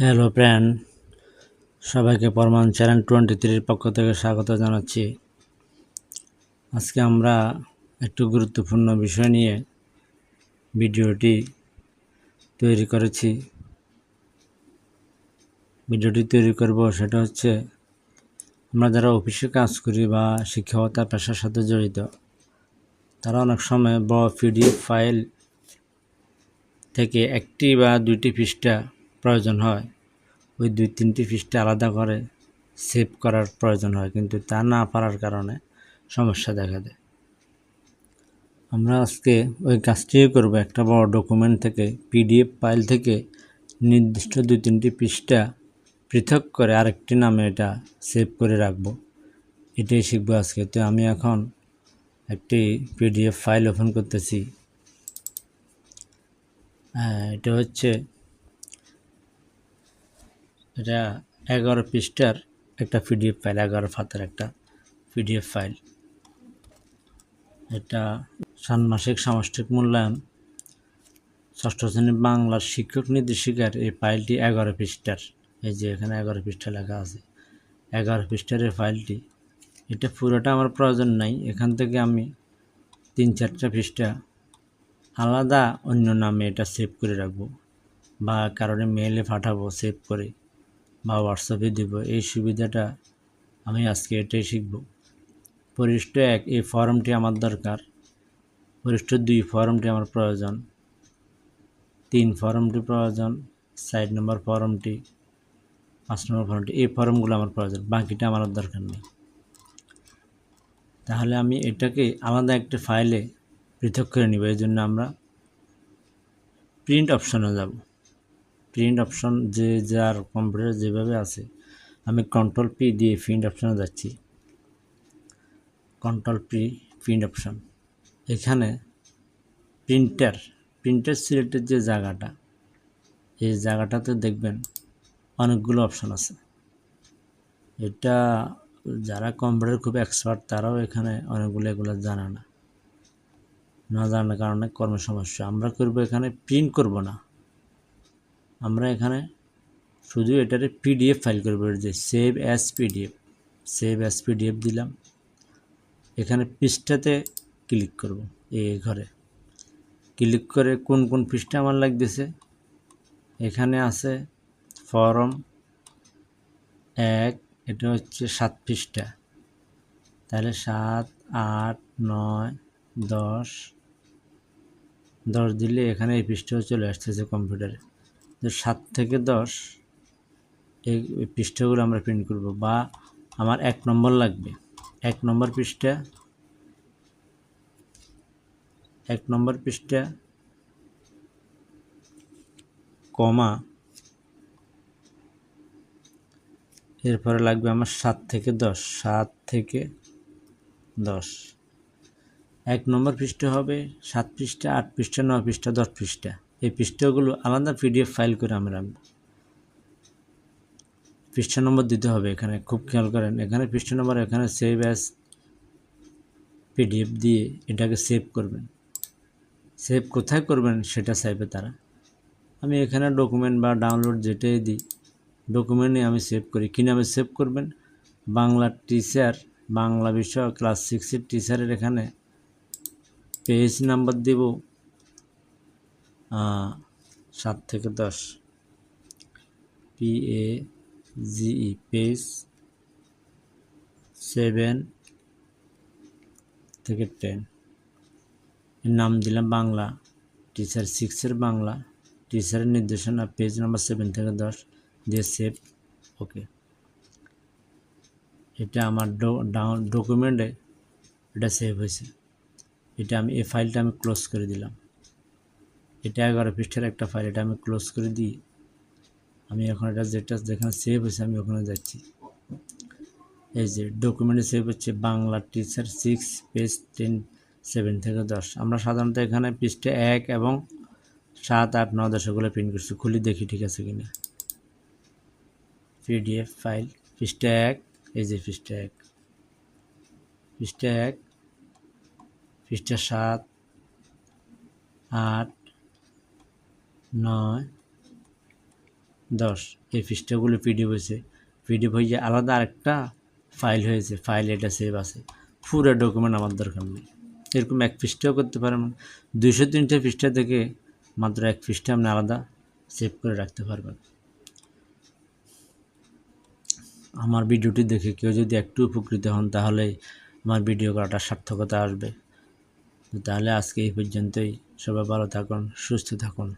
Hello friend, সবাইকে পরমান channel twenty থ্রির পক্ষ থেকে স্বাগত জানাচ্ছি। আজকে আমরা একটু গুরুত্বপূর্ণ বিষয় নিয়ে ভিডিওটি তৈরি করেছি। ভিডিওটি তৈরি করব সেটা হচ্ছে, আমরা যারা অফিসে কাজ করি বা শিক্ষকতা পেশার সাথে জড়িত, তারা অনেক সময় বড় পিডিএফ ফাইল থেকে একটি বা দুইটি পৃষ্ঠা প্রয়োজন হয়। ওই দুই, তিনটি পৃষ্ঠা আলাদা করে সেভ করার প্রয়োজন হয়, কিন্তু তা না পারার কারণে সমস্যা দেখা দেয়। আমরা আজকে ওই কাজটিও করব, একটা বড় ডকুমেন্ট থেকে পিডিএফ ফাইল থেকে নির্দিষ্ট দুই, তিনটি পৃষ্ঠা পৃথক করে আরেকটি নামে এটা সেভ করে রাখব। এটাই শিখব আজকে। তো আমি এখন একটি পিডিএফ ফাইল ওপেন করতেছি। এটা হচ্ছে এটা এগারো পৃষ্ঠার একটা পিডিএফ ফাইল এগারো ফাতের একটা পিডিএফ ফাইল এটা ষান্মাসিক সামষ্টিক মূল্যায়ন। ষষ্ঠ শ্রেণি বাংলার শিক্ষক নির্দেশিকার এই ফাইলটি এগারো পৃষ্ঠার। এই যে এখানে এগারো পৃষ্ঠা লেখা আছে। এগারো পৃষ্ঠার এই ফাইলটি এটা পুরোটা আমার প্রয়োজন নাই। এখান থেকে আমি তিন চারটা পৃষ্ঠা আলাদা অন্য নামে এটা সেভ করে রাখব বা কারণে মেলে পাঠাবো সেভ করে। বা হোয়াটসঅ্যাপে দিব, এই সুবিধাটা আমি আজকে এটাই শিখব। পরিষ্ট এক, এই ফর্মটি আমার দরকার। পরিষ্ট দুই, ফর্মটি আমার প্রয়োজন। তিন, ফর্মটি প্রয়োজন। সাইড নম্বর ফর্মটি, পাঁচ নম্বর ফর্মটি, এই ফর্মগুলো আমার প্রয়োজন, বাকিটা আমার দরকার নেই। তাহলে আমি এটাকে আলাদা একটা ফাইলে পৃথক করে নিব এই জন্য আমরা প্রিন্ট অপশনে যাব। প্রিন্ট অপশন যে যার কম্পিউটার যেভাবে আছে, আমি কন্ট্রোল পি দিয়ে প্রিন্ট অপশনে যাচ্ছি। কন্ট্রোল পি প্রিন্ট অপশন এখানে প্রিন্টার প্রিন্টার সিলেক্টের যে জায়গাটা, এই জায়গাটাতে দেখবেন অনেকগুলো অপশন আছে। এটা যারা কম্পিউটার খুব এক্সপার্ট তারাও এখানে অনেকগুলো এগুলো জানে না। না জানার কারণে কর্ম সমস্যা আমরা করব এখানে প্রিন্ট করব না। আমরা এখানে শুধু এটারে পিডিএফ ফাইল করব যে save as PDF save as PDF দিলাম। এখানে পৃষ্ঠাতে ক্লিক করব এই ঘরে। ক্লিক করে কোন কোন পৃষ্ঠা আমার লাগতেছে? এখানে আছে ফরম এক, এটা হচ্ছে সাত পৃষ্ঠা। তাহলে সাত, আট, নয়, দশ দশ দিলে এখানে এই পৃষ্ঠাও চলে আসতেছে কম্পিউটারে তো সাত থেকে দশ, এই পৃষ্ঠাগুলো আমরা প্রিন্ট করব বা আমার এক নম্বর লাগবে। এক নম্বর পৃষ্ঠা, এক নম্বর পৃষ্ঠা, কমা, এরপরে লাগবে আমার সাত থেকে দশ, সাত থেকে দশ। এক নম্বর পৃষ্ঠা হবে সাত পৃষ্ঠা, আট পৃষ্ঠা নয় পৃষ্ঠা, দশ পৃষ্ঠা। এই পৃষ্ঠাগুলো আলাদা পিডিএফ ফাইল করে আমি রাখব পৃষ্ঠা নম্বর দিতে হবে এখানে। খুব খেয়াল করেন, এখানে পৃষ্ঠা নম্বর এখানে সেভ অ্যাস পিডিএফ দিয়ে এটাকে সেভ করবেন। সেভ কোথায় করবেন সেটা চাইবে তারা। আমি এখানে ডকুমেন্ট বা ডাউনলোড যেটাই দিই ডকুমেন্টে আমি সেভ করি। কী নামে সেভ করবেন? বাংলা টিচার বাংলা বিষয় ক্লাস সিক্সের টিচারের এখানে পেজ নাম্বার দেব। সাত থেকে দশ। P A G E page seven থেকে টেন এর নাম দিলাম বাংলা। টিচার সিক্সের বাংলা। টিচারের নির্দেশনা পেজ নাম্বার সেভেন থেকে দশ। দিয়ে সেভ ওকে এটা আমার ডকুমেন্টে এটা সেভ হয়েছে। এটা আমি, এই ফাইলটা আমি ক্লোজ করে দিলাম। এটা এগারো পৃষ্ঠার একটা ফাইল এটা আমি ক্লোজ করে দিই। আমি এখন এটা যেটা যেখানে সেভ হয়েছে, আমি ওখানে যাচ্ছি। এই যে ডকুমেন্টে সেভ হচ্ছে Bangla teacher six page ten seven থেকে দশ। আমরা সাধারণত এখানে পৃষ্ঠে এক এবং সাত, আট ন দশ এগুলো প্রিন্ট করছি। খুলি দেখি ঠিক আছে কি কিনা। পিডিএফ ফাইল পৃষ্ঠা এক, এই যে পৃষ্ঠা এক। পৃষ্ঠা এক, পৃষ্ঠা সাত, আট নয়, দশ। এই পৃষ্ঠাগুলো পিডিএফ হয়েছে। পিডিএফ হয়ে আলাদা আরেকটা ফাইল হয়েছে। ফাইল এটা সেভ আছে। পুরো ডকুমেন্ট আমার দরকার নেই। এরকম এক পৃষ্ঠাও করতে পারেন দুইশো তিনটে পৃষ্ঠা থেকে মাত্র এক পৃষ্ঠা আপনি আলাদা সেভ করে রাখতে পারবেন। আমার ভিডিওটি দেখে কেউ যদি একটু উপকৃত হন, তাহলে আমার ভিডিও করাটা সার্থকতা আসবে। তাহলে আজকে এই পর্যন্তই। সবাই ভালো থাকুন, সুস্থ থাকুন।